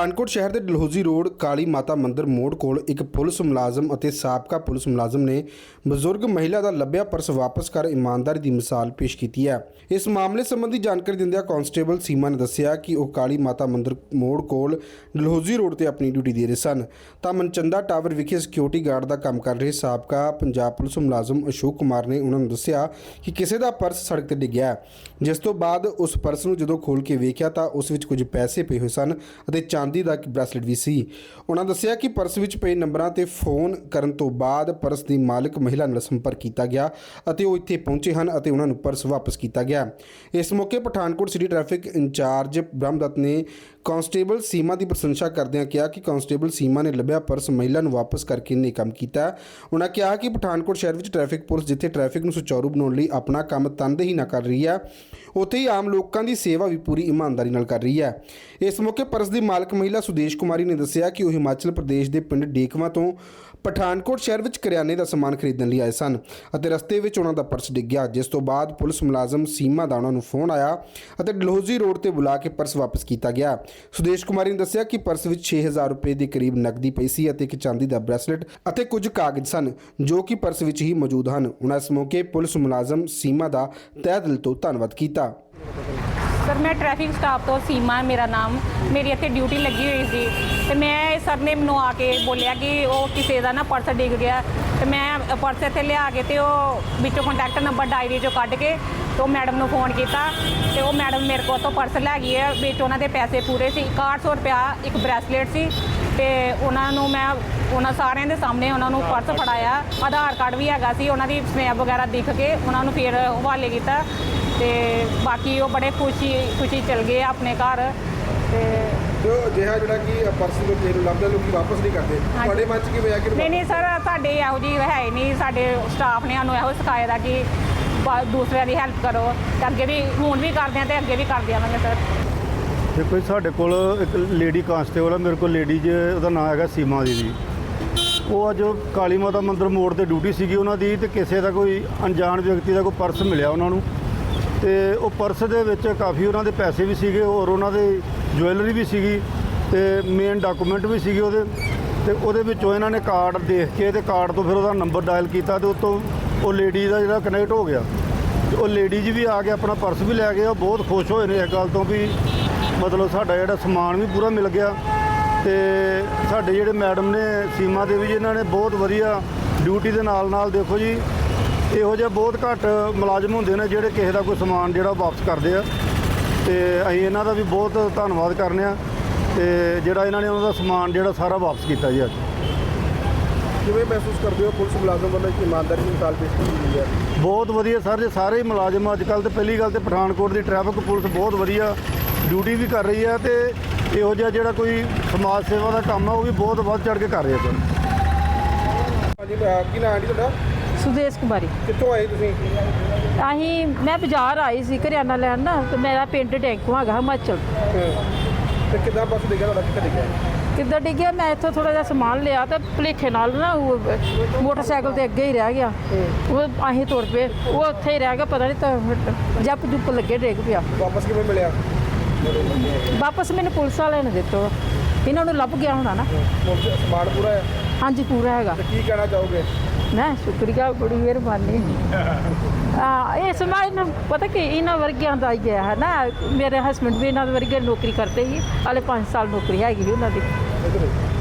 ਪਠਾਨਕੋਟ ਸ਼ਹਿਰ ਦੇ ਡਲਹੌਜ਼ੀ ਰੋਡ, ਕਾਲੀ ਮਾਤਾ ਮੰਦਿਰ ਮੋੜ ਕੋਲ ਇੱਕ ਪੁਲਿਸ ਮੁਲਾਜ਼ਮ ਅਤੇ ਸਾਬਕਾ ਪੁਲਿਸ ਮੁਲਾਜ਼ਮ ਨੇ ਬਜ਼ੁਰਗ ਮਹਿਲਾ ਦਾ ਲੱਭਿਆ ਪਰਸ ਵਾਪਸ ਕਰ ਇਮਾਨਦਾਰੀ ਦੀ ਮਿਸਾਲ ਪੇਸ਼ ਕੀਤੀ ਹੈ। ਇਸ ਮਾਮਲੇ ਸੰਬੰਧੀ ਜਾਣਕਾਰੀ ਦਿੰਦਿਆਂ ਕਾਂਸਟੇਬਲ ਸੀਮਾ ਨੇ ਦੱਸਿਆ ਕਿ ਉਹ ਕਾਲੀ ਮਾਤਾ ਮੰਦਿਰ ਮੋੜ ਕੋਲ ਡਲਹੌਜ਼ੀ ਰੋਡ ਤੇ ਆਪਣੀ ਡਿਊਟੀ ਦੇ ਰਹੇ ਸਨ। ਤਾਂ ਮਨਚੰਦਾ ਟਾਵਰ ਵਿਖੇ ਸਿਕਿਉਰਿਟੀ ਗਾਰਡ ਦਾ ਕੰਮ ਕਰ ਰਹੇ ਸਾਬਕਾ ਪੰਜਾਬ ਪੁਲਿਸ ਮੁਲਾਜ਼ਮ ਅਸ਼ੋਕ ਕੁਮਾਰ ਨੇ ਉਹਨਾਂ ਨੂੰ ਦੱਸਿਆ ਕਿ ਕਿਸੇ ਦਾ ਪਰਸ ਸੜਕ ਤੇ ਡਿੱਗਿਆ ਜਿਸ ਤੋਂ ਬਾਅਦ ਉਸ ਪਰਸ ਨੂੰ ਜਦੋਂ ਖੋਲ ਕੇ ਵੇਖਿਆ ਤਾਂ ਉਸ ਵਿੱਚ ਕੁਝ ਪੈਸੇ ਪਏ ਹੋਏ ਸਨ ਅਤੇ ਚਾਂਦੀ ਦਾ ਇੱਕ ਬ੍ਰੈਸਲੇਟ ਵੀ ਸੀ। ਉਹਨਾਂ ਦੱਸਿਆ ਕਿ ਪਰਸ ਵਿੱਚ ਪਏ ਨੰਬਰਾਂ ਤੇ ਫੋਨ ਕਰਨ ਤੋਂ ਬਾਅਦ ਪਰਸ ਦੀ ਮਾਲਕ ਮਹਿਲਾ ਨਾਲ ਸੰਪਰਕ ਕੀਤਾ ਗਿਆ ਅਤੇ ਉਹ ਇੱਥੇ ਪਹੁੰਚੇ ਹਨ ਅਤੇ ਉਹਨਾਂ ਨੂੰ ਪਰਸ ਵਾਪਸ ਕੀਤਾ ਗਿਆ। ਇਸ ਮੌਕੇ Pathankot city traffic incharge Brahmdatt ਨੇ ਕਾਂਸਟੇਬਲ ਸੀਮਾ ਦੀ ਪ੍ਰਸ਼ੰਸਾ ਕਰਦਿਆਂ ਕਿਹਾ ਕਿ ਕਾਂਸਟੇਬਲ ਸੀਮਾ ਨੇ ਲੱਭਿਆ ਪਰਸ ਮਹਿਲਾ ਨੂੰ ਵਾਪਸ ਕਰਕੇ ਨੇ ਕੰਮ ਕੀਤਾ ਉਹਨਾਂ ਕਿਹਾ ਕਿ ਪਠਾਨਕੋਟ ਸ਼ਹਿਰ ਵਿੱਚ ਟ੍ਰੈਫਿਕ ਪੁਲਿਸ ਜਿੱਥੇ ਟ੍ਰੈਫਿਕ ਨੂੰ ਸੁਚਾਰੂ ਬਣਾਉਣ ਲਈ ਆਪਣਾ ਕੰਮ ਤਨਦੇਹੀ ਨਾ ਕਰ ਰਹੀ ਹੈ ਉੱਥੇ ਹੀ ਆਮ ਲੋਕਾਂ ਦੀ ਸੇਵਾ ਵੀ ਪੂਰੀ ਇਮਾਨਦਾਰੀ ਨਾਲ ਕਰ ਰਹੀ ਹੈ। ਇਸ ਮੌਕੇ ਪਰਸ ਦੀ ਮਾਲਕ ਮਹਿਲਾ ਸੁਦੇਸ਼ ਕੁਮਾਰੀ ਨੇ ਦੱਸਿਆ ਕਿ ਉਹ ਹਿਮਾਚਲ ਪ੍ਰਦੇਸ਼ ਦੇ ਪਿੰਡ ਡੇਕਵਾ ਤੋਂ ਪਠਾਨਕੋਟ ਸ਼ਹਿਰ ਵਿੱਚ ਕਰਿਆਨੇ ਦਾ ਸਮਾਨ ਖਰੀਦਣ ਲਈ ਆਏ ਸਨ ਅਤੇ ਰਸਤੇ ਵਿੱਚ ਉਹਨਾਂ ਦਾ ਪਰਸ ਡਿੱਗ ਗਿਆ ਜਿਸ ਤੋਂ ਬਾਅਦ ਪੁਲਿਸ ਮੁਲਾਜ਼ਮ ਸੀਮਾ ਦਾ ਉਹਨਾਂ ਨੂੰ ਫੋਨ ਆਇਆ ਅਤੇ ਡਲਹੌਜ਼ੀ ਰੋਡ ਤੇ ਬੁਲਾ ਕੇ ਪਰਸ ਵਾਪਸ ਕੀਤਾ ਗਿਆ। ਸੁਦੇਸ਼ ਕੁਮਾਰੀ ਨੇ ਦੱਸਿਆ ਕਿ ਪਰਸ ਵਿੱਚ 6000 ਰੁਪਏ ਦੇ ਕਰੀਬ ਨਕਦੀ ਪਈ ਸੀ ਅਤੇ ਇੱਕ ਚਾਂਦੀ ਦਾ ਬ੍ਰੈਸਲੇਟ ਅਤੇ ਕੁਝ ਕਾਗਜ਼ ਸਨ, ਜੋ ਕਿ ਪਰਸ ਵਿੱਚ ਹੀ ਮੌਜੂਦ ਹਨ। ਉਹਨਾਂ ਇਸ ਮੌਕੇ ਪੁਲਿਸ ਮੁਲਾਜ਼ਮ ਸੀਮਾ ਦਾ ਤਹਿ ਦਿਲ ਤੋਂ ਧੰਨਵਾਦ ਕੀਤਾ। ਸਰ, ਮੈਂ ਟ੍ਰੈਫਿਕ ਸਟਾਫ ਤੋਂ ਸੀਮਾ, ਮੇਰਾ ਨਾਮ। ਮੇਰੀ ਇੱਥੇ ਡਿਊਟੀ ਲੱਗੀ ਹੋਈ ਸੀ। ਤੇ ਮੈਂ ਸਰ ਨੇ ਮੈਨੂੰ ਆ ਕੇ ਬੋਲਿਆ ਕਿ ਉਹ ਕਿਸੇ ਦਾ ਨਾ ਪਰਸ ਡਿੱਗ ਗਿਆ। ਤੇ ਮੈਂ ਪਰਸ ਇੱਥੇ ਲਿਆ ਕੇ ਤੇ ਉਹ ਵਿੱਚੋਂ ਕੰਟੈਕਟ ਨੰਬਰ ਡਾਇਰੀ ਚੋਂ ਕੱਢ ਕੇ ਤੇ ਉਹ ਮੈਡਮ ਨੂੰ ਫੋਨ ਕੀਤਾ। ਤੇ ਉਹ ਮੈਡਮ ਮੇਰੇ ਕੋਲ ਤੋਂ ਪਰਸ ਲੈ ਗਈ ਹੈ। ਵਿੱਚ ਉਹਨਾਂ ਦੇ ਪੈਸੇ ਪੂਰੇ ਸੀ। 6100 ਰੁਪਇਆ ਇੱਕ ਬ੍ਰੈਸਲੇਟ ਸੀ। ਤੇ ਉਹਨਾਂ ਨੂੰ ਮੈਂ, ਉਹਨਾਂ ਸਾਰਿਆਂ ਦੇ ਸਾਹਮਣੇ ਉਹਨਾਂ ਨੂੰ ਪਰਸ ਫੜਾਇਆ। ਆਧਾਰ ਕਾਰਡ ਵੀ ਹੈਗਾ ਸੀ। ਉਹਨਾਂ ਦੀ ਸਨੈਪ ਵਗੈਰਾ ਦਿਖ ਕੇ ਉਹਨਾਂ ਨੂੰ ਫਿਰ ਹਵਾਲੇ ਕੀਤਾ। ਤੇ ਬਾਕੀ ਉਹ ਬੜੇ ਖੁਸ਼ੀ ਖੁਸ਼ੀ ਚਲ ਗਏ ਆਪਣੇ ਘਰ ਤੇ ਜੋ ਅਜਿਹਾ ਜਿਹੜਾ ਕਿ ਪਰਸ ਨੂੰ ਕਿਸੇ ਨੂੰ ਲੱਭਦਾ ਲੋਕੀ ਵਾਪਸ ਨਹੀਂ ਕਰਦੇ। ਤੁਹਾਡੇ ਮਨ 'ਚ ਕੀ ਹੋਇਆ ਕਿ ਨਹੀਂ ਨਹੀਂ ਸਰ ਸਾਡੇ ਇਹੋ ਜੀ ਹੈ ਹੀ ਨਹੀਂ। ਸਾਡੇ ਸਟਾਫ ਨੇ ਸਾਨੂੰ ਇਹੋ ਸਿਖਾਇਆ ਦਾ ਕਿ ਬ- ਦੂਸਰਿਆਂ ਦੀ ਹੈਲਪ ਕਰੋ। ਤੇ ਅੱਗੇ ਵੀ ਹੁਣ ਵੀ ਕਰਦੇ ਆ ਤੇ ਅੱਗੇ ਵੀ ਕਰਦੇ ਆਵਾਂਗੇ ਸਰ। ਦੇਖੋ ਜੀ ਸਾਡੇ ਕੋਲ ਇੱਕ ਲੇਡੀ ਕਾਂਸਟੇਬਲ ਹੈ ਮੇਰੇ ਕੋਲ ਲੇਡੀ ਜ ਉਹਦਾ ਨਾਮ ਹੈਗਾ ਸੀਮਾ ਦੀਦੀ। ਉਹ ਅੱਜ ਕਾਲੀ ਮਾਤਾ ਮੰਦਿਰ ਮੋੜ ਤੇ ਡਿਊਟੀ ਸੀਗੀ ਉਹਨਾਂ ਦੀ ਤੇ ਕਿਸੇ ਦਾ ਕੋਈ ਅਣਜਾਣ ਵਿਅਕਤੀ ਦਾ ਕੋਈ ਪਰਸ ਮਿਲਿਆ ਉਹਨਾਂ ਨੂੰ। ਤੇ ਉਹ ਪਰਸ ਦੇ ਵਿੱਚ ਕਾਫੀ ਉਹਨਾਂ ਦੇ ਪੈਸੇ ਵੀ ਸੀਗੇ ਔਰ ਉਹਨਾਂ ਦੇ ਜੁਐਲਰੀ ਵੀ ਸੀਗੀ ਤੇ ਮੇਨ ਡਾਕੂਮੈਂਟ ਵੀ ਸੀਗੇ ਉਹਦੇ। ਤੇ ਉਹਦੇ ਵਿੱਚੋਂ ਇਹਨਾਂ ਨੇ ਕਾਰਡ ਦੇਖ ਕੇ ਤੇ ਕਾਰਡ ਤੋਂ ਫਿਰ ਉਹਦਾ ਨੰਬਰ ਡਾਇਲ ਕੀਤਾ ਤੇ ਉਤੋਂ ਉਹ ਲੇਡੀ ਦਾ ਜਿਹੜਾ ਕਨੈਕਟ ਹੋ ਗਿਆ। ਤੇ ਉਹ ਲੇਡੀਜ਼ ਵੀ ਆ ਕੇ ਆਪਣਾ ਪਰਸ ਵੀ ਲੈ ਗਏ, ਉਹ ਬਹੁਤ ਖੁਸ਼ ਹੋਏ ਨੇ ਇਸ ਗੱਲ ਤੋਂ ਵੀ ਮਤਲਬ ਸਾਡਾ ਜਿਹੜਾ ਸਮਾਨ ਵੀ ਪੂਰਾ ਮਿਲ ਗਿਆ। ਤੇ ਸਾਡੇ ਜਿਹੜੇ ਮੈਡਮ ਨੇ, ਸੀਮਾ ਦੇਵੀ ਜੀ ਇਹਨਾਂ ਨੇ ਬਹੁਤ ਵਧੀਆ ਡਿਊਟੀ ਦੇ ਨਾਲ ਨਾਲ ਦੇਖੋ ਜੀ ਇਹੋ ਜਿਹੇ ਬਹੁਤ ਘੱਟ ਮੁਲਾਜ਼ਮ ਹੁੰਦੇ ਨੇ ਜਿਹੜੇ ਕਿਸੇ ਦਾ ਕੋਈ ਸਮਾਨ ਜਿਹੜਾ ਵਾਪਸ ਕਰਦੇ ਆ। ਤੇ ਅਸੀਂ ਇਹਨਾਂ ਦਾ ਵੀ ਬਹੁਤ ਧੰਨਵਾਦ ਕਰਨੇ ਆ ਤੇ ਜਿਹੜਾ ਇਹਨਾਂ ਨੇ ਉਹਨਾਂ ਦਾ ਸਮਾਨ ਜਿਹੜਾ ਸਾਰਾ ਵਾਪਸ ਕੀਤਾ ਜੀ ਅੱਜ। ਕਿਵੇਂ ਮਹਿਸੂਸ ਕਰਦੇ ਹੋ ਪੁਲਿਸ ਮੁਲਾਜ਼ਮ ਵੱਲੋਂ ਇੱਕ ਇਮਾਨਦਾਰੀ ਦੀ ਮਿਸਾਲ ਪੇਸ਼ ਕੀਤੀ ਗਈ ਹੈ? ਬਹੁਤ ਵਧੀਆ ਸਰ ਜੀ ਸਾਰੇ ਹੀ ਮੁਲਾਜ਼ਮ ਅੱਜ ਕੱਲ ਤੇ ਪਹਿਲੀ ਗੱਲ ਤੇ ਪਠਾਨਕੋਟ ਦੀ ਟ੍ਰੈਫਿਕ ਪੁਲਿਸ ਬਹੁਤ ਵਧੀਆ ਡਿਊਟੀ ਵੀ ਕਰ ਰਹੀ ਹੈ ਤੇ ਇਹੋ ਜਿਹਾ ਜਿਹੜਾ ਕੋਈ ਸਮਾਜ ਸੇਵਾ ਦਾ ਕੰਮ ਹੈ ਉਹ ਵੀ ਬਹੁਤ ਵੱਧ ਚੜ ਕੇ ਕਰ ਰਹੇ ਸਰ। ਹਾਂਜੀ ਕੀ ਨਾਮ ਹੈ ਤੁਹਾਡਾ? ਸੁਦੇਸ਼ ਕੁਮਾਰੀ। ਕਿੱਥੋਂ ਆਏ ਤੁਸੀਂ? ਅਸੀਂ ਮੈਂ ਬਾਜ਼ਾਰ ਆਈ ਸੀ ਕਰਿਆਨਾ ਲੈਣ ਨਾ ਤੇ ਮੇਰਾ ਪਿੰਡ ਡੈਂਕੂ ਹੈਗਾ ਹਿਮਾਚਲ। ਤੇ ਕਿੱਦਾਂ ਬੱਸ ਡਿੱਗਿਆ ਤੁਹਾਡਾ? ਕਿੱਥੇ ਡਿੱਗਿਆ? ਕਿੱਦਾਂ ਡਿੱਗਿਆ? ਮੈਂ ਇੱਥੋਂ ਥੋੜਾ ਜਿਹਾ ਸਮਾਨ ਲਿਆ ਤੇ ਭੁਲੇਖੇ ਨਾਲ ਨਾ ਉਹ ਮੋਟਰਸਾਈਕਲ ਤੇ ਅੱਗੇ ਹੀ ਰਹਿ ਗਿਆ। ਉਹ ਅਸੀਂ ਤੁਰ ਪਏ। ਉਹ ਉੱਥੇ ਹੀ ਰਹਿ ਗਿਆ ਪਤਾ ਨਹੀਂ ਤਾਂ ਜੱਪ ਜੁੱਪ ਲੱਗੇ ਡਿੱਗ ਪਿਆ। ਵਾਪਸ ਕਿਵੇਂ ਮਿਲਿਆ? ਵਾਪਸ ਮੈਨੂੰ ਪੁਲਿਸ ਵਾਲਿਆਂ ਨੇ ਦਿੱਤਾ। ਇਹਨਾਂ ਨੂੰ ਲੱਭ ਗਿਆ ਹੋਣਾ ਨਾ। ਸਮਾਨ ਪੂਰਾ ਹੈ। ਹਾਂਜੀ ਪੂਰਾ ਹੈਗਾ। ਤੇ ਕੀ ਕਹਿਣਾ ਚਾਹੋਗੇ? ਮੈਂ ਸ਼ੁਕਰੀਆ ਬੜੀ ਮਿਹਰਬਾਨੀ। ਆ ਇਹ ਸਮਾਜ ਨੂੰ ਪਤਾ ਕਿ ਇਹਨਾਂ ਵਰਗਿਆਂ ਦਾ ਹੀ ਹੈ ਨਾ ਮੇਰੇ ਹਸਬੰਡ ਵੀ ਇਹਨਾਂ ਵਰਗੇ ਨੌਕਰੀ ਕਰਦੇ ਸੀ। ਹਾਲੇ 5 ਸਾਲ ਨੌਕਰੀ ਹੈਗੀ ਸੀ ਉਹਨਾਂ ਦੀ।